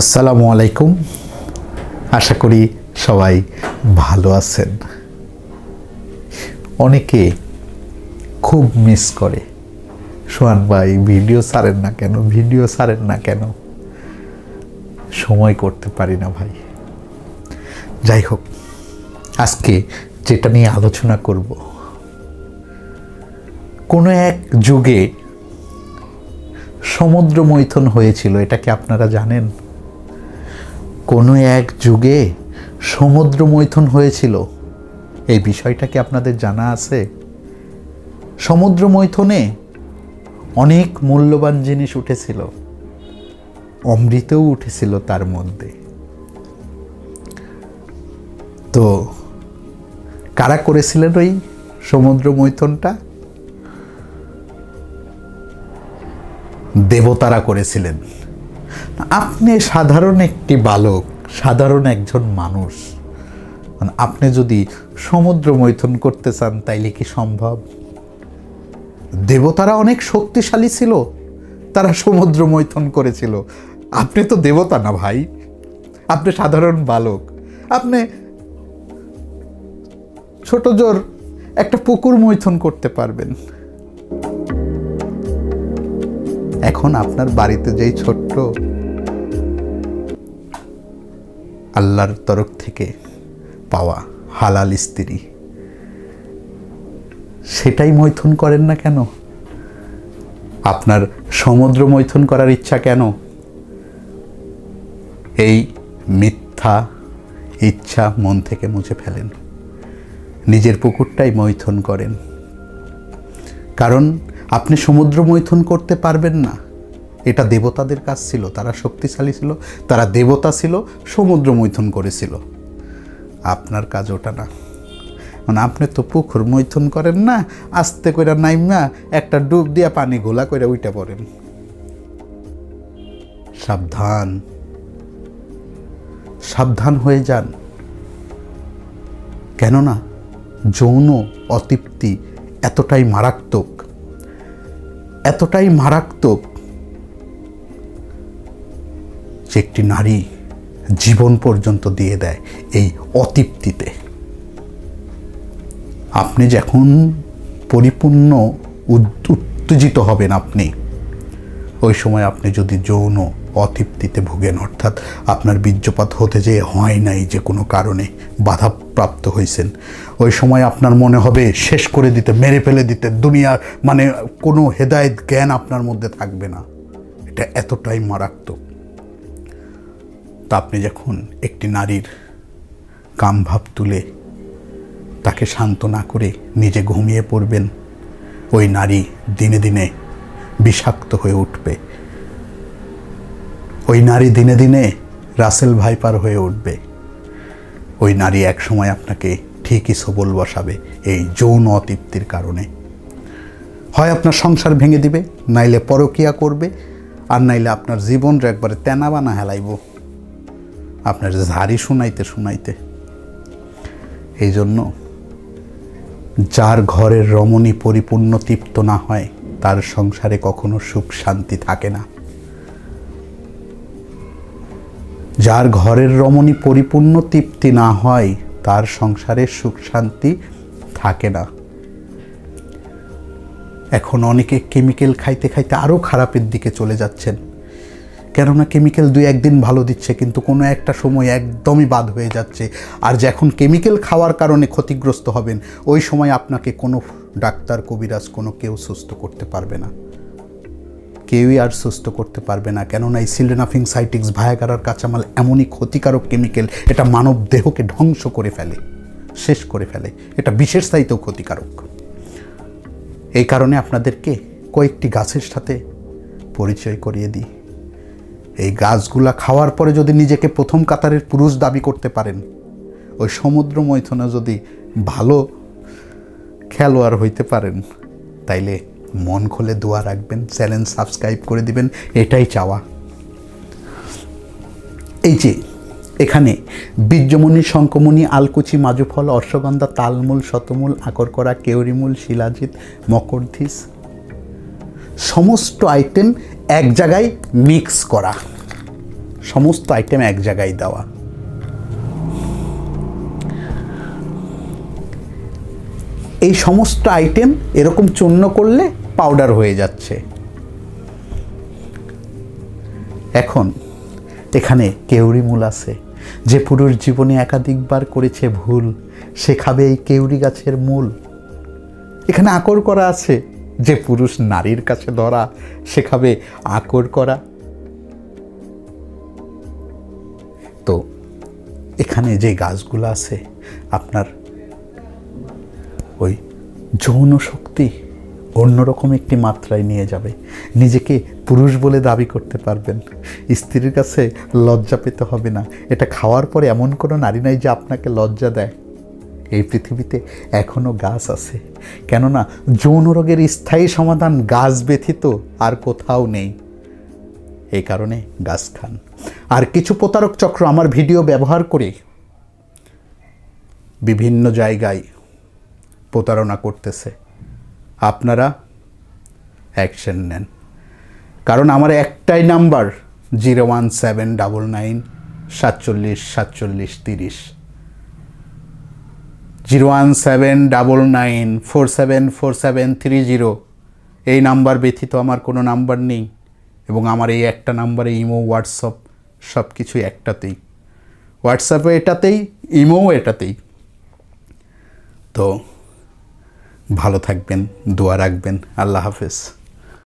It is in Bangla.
আসসালামু আলাইকুম। আশা করি সবাই ভালো আছেন। অনেকে খুব মিস করে। সোহান ভাই ভিডিও ছাড়েন না কেন? ভিডিও ছাড়েন না কেন? সময় করতে পারি না ভাই। যাই হোক, আজকে যেটা নিয়ে আলোচনা করব, কোনো এক যুগে সমুদ্র মৈথন হয়েছিল, এটা কি আপনারা জানেন? কোনো এক যুগে সমুদ্র মৈথন হয়েছিল। এই বিষয়টা কি আপনাদের জানা আছে? সমুদ্র মৈথনে অনেক মূল্যবান জিনিস উঠেছিল। অমৃতও উঠেছিল তার মধ্যে। তো কারা করেছিলেন ওই সমুদ্র মৈথনটা দেবতারা করেছিলেন। আপনি সাধারণ একটি বালক, সাধারণ একজন মানুষ মানে আপনি যদি সমুদ্র মৈথন করতে চান, তাইলে কি সম্ভব? দেবতারা অনেক শক্তিশালী ছিল, তারা সমুদ্র মৈথন করেছিল। আপনি তো দেবতা না ভাই, আপনি সাধারণ বালক। আপনি ছোট জোর একটা পুকুর মৈথন করতে পারবেন। এখন আপনার বাড়িতে যেই ছোট্ট আল্লাহর তরফ থেকে পাওয়া হালাল স্ত্রী। সেটাই মৈথুন করেন না কেন? আপনার সমুদ্র মৈথুন করার ইচ্ছা কেন? এই মিথ্যা ইচ্ছা মন থেকে মুছে ফেলেন। নিজের পুকুরটাই মৈথুন করেন। কারণ আপনি সমুদ্র মৈথুন করতে পারবেন না। এটা দেবতাদের কাজ ছিল, তারা শক্তিশালী ছিল, তারা দেবতা ছিল, সমুদ্র মৈথুন করেছিল। আপনার কাজ ওটা না। মানে আপনি তো পুকুর মৈথুন করেন না, আস্তে করে নাইমা, একটা ডুব দিয়া পানি গোলা করে উইটা পড়েন। সাবধান। সাবধান হয়ে যান। কেননা যৌন অতৃপ্তি এতটাই মারাত্মক এতটাই মারাত্মক যে একটি নারী জীবন পর্যন্ত দিয়ে দেয় এই অতৃপ্তিতে। আপনি যখন পরিপূর্ণ উত্তেজিত হবেন আপনি, ওই সময় আপনি যদি যৌন অতৃপ্তিতে ভুগেন, অর্থাৎ আপনার বীর্যপাত হতে যে হয় নাই যে কোনো কারণে বাধাপ্রাপ্ত হয়েছেন ওই সময় আপনার মনে হবে, শেষ করে দিতে, মেরে ফেলে দিতে, দুনিয়ার মানে কোনো হেদায়েত, জ্ঞান আপনার মধ্যে থাকবে না। এটা এতটাই মারাত্মক। তা আপনি যখন একটি নারীর কামভাব তুলে তাকে শান্ত না করে নিজে ঘুমিয়ে পড়বেন, ওই নারী দিনে দিনে বিষাক্ত হয়ে উঠবে। ওই নারী দিনে দিনে রাসেল ভাইপার হয়ে উঠবে। ওই নারী এক সময় আপনাকে ঠিকই সবল বসাবে এই যৌন অতৃপ্তির কারণে। হয় আপনার সংসার ভেঙে দিবে, নাইলে পরকিয়া করবে, আর নাইলে আপনার জীবনটা একবারে তেনা বানা হেলাইব। আপনার ঝাড়ি শুনাইতে শুনাইতে। এই জন্য যার ঘরের রমণী পরিপূর্ণ তৃপ্ত না হয়, তার সংসারে কখনো সুখ শান্তি থাকে না। যার ঘরের রমণী পরিপূর্ণ তৃপ্তি না হয়, তার সংসারে সুখ শান্তি থাকে না। এখন অনেকে কেমিক্যাল খাইতে খাইতে আরও খারাপের দিকে চলে যাচ্ছেন। কেননা কেমিক্যাল দুই একদিন ভালো দিচ্ছে, কিন্তু কোনো একটা সময় একদমই বাদ হয়ে যাচ্ছে। আর যখন কেমিক্যাল খাওয়ার কারণে ক্ষতিগ্রস্ত হবেন, ওই সময় আপনাকে কোনো ডাক্তার, কবিরাজ, কোনো কেউ সুস্থ করতে পারবে না। কেউই আর সুস্থ করতে পারবে না। কেননা এই সিলডেনাফিং সাইটিক্স ভায়াগারার কাঁচামাল এমনই ক্ষতিকারক কেমিক্যাল এটা মানব দেহকে ধ্বংস করে ফেলে, শেষ করে ফেলে। এটা বিশেষ চাইতেও ক্ষতিকারক। এই কারণে আপনাদেরকে কয়েকটি গাছের সাথে পরিচয় করিয়ে দিই। এই গাছগুলা খাওয়ার পরে যদি নিজেকে প্রথম কাতারের পুরুষ দাবি করতে পারেন, ওই সমুদ্র মৈথনে যদি ভালো খেলোয়াড় হইতে পারেন, তাইলে মন খুলে দোয়া রাখবেন, চ্যানেল সাবস্ক্রাইব করে দিবেন, এটাই চাওয়া। এই যে, এখানে বীর্যমণি, শঙ্কমণি, আলকুচি, মাজুফল, অশ্বগন্ধা, তালমূল, শতমূল, আকরকরা, কেউরিমূল, শিলাজিৎ, মকরধিস, সমস্ত আইটেম এক জায়গায় মিক্স করা। সমস্ত আইটেম এক জায়গায় দেওয়া। এই সমস্ত আইটেম এরকম চূর্ণ করলে পাউডার হয়ে যাচ্ছে। এখন, এখানে কেউরি মূল আছে। যে পুরুষ জীবনে একাধিকবার করেছে ভুল, সে খাবে এই কেউরি গাছের মূল। এখানে আকর করা আছে। যে পুরুষ নারীর কাছে ধরা সে খাবে আকর করা। তো এখানে যে গাছগুলো আছে, আপনার ওই যৌন শক্তি অন্যরকম একটি মাত্রায় নিয়ে যাবে। নিজেকে পুরুষ বলে দাবি করতে পারবেন। স্ত্রীর কাছে লজ্জা পেতে হবে না। এটা খাওয়ার পরে এমন কোনো নারী নাই যে আপনাকে লজ্জা দেয়। এই পৃথিবীতে এখনও গাছ আছে। কেননা যৌন রোগের স্থায়ী সমাধান গাছ ব্যথিত আর কোথাও নেই। এই কারণে গাছ খান। আর কিছু প্রতারক চক্র আমার ভিডিও ব্যবহার করে বিভিন্ন জায়গায় প্রতারণা করতেছে। আপনারা অ্যাকশন নেন। কারণ আমার একটাই number, zero one seven double nine সাতচল্লিশ সাতচল্লিশ তিরিশ। Zero one seven double nine four seven four seven three zero. এই নাম্বার ব্যতীত আমার কোনো নাম্বার নেই এবং আমার এই একটা নাম্বারে ইমো, হোয়াটসঅ্যাপ সব কিছু একটাতেই। হোয়াটসঅ্যাপে এটাতেই, ইমোও এটাতেই। তো ভালো থাকবেন, দোয়া রাখবেন। আল্লাহ হাফেজ।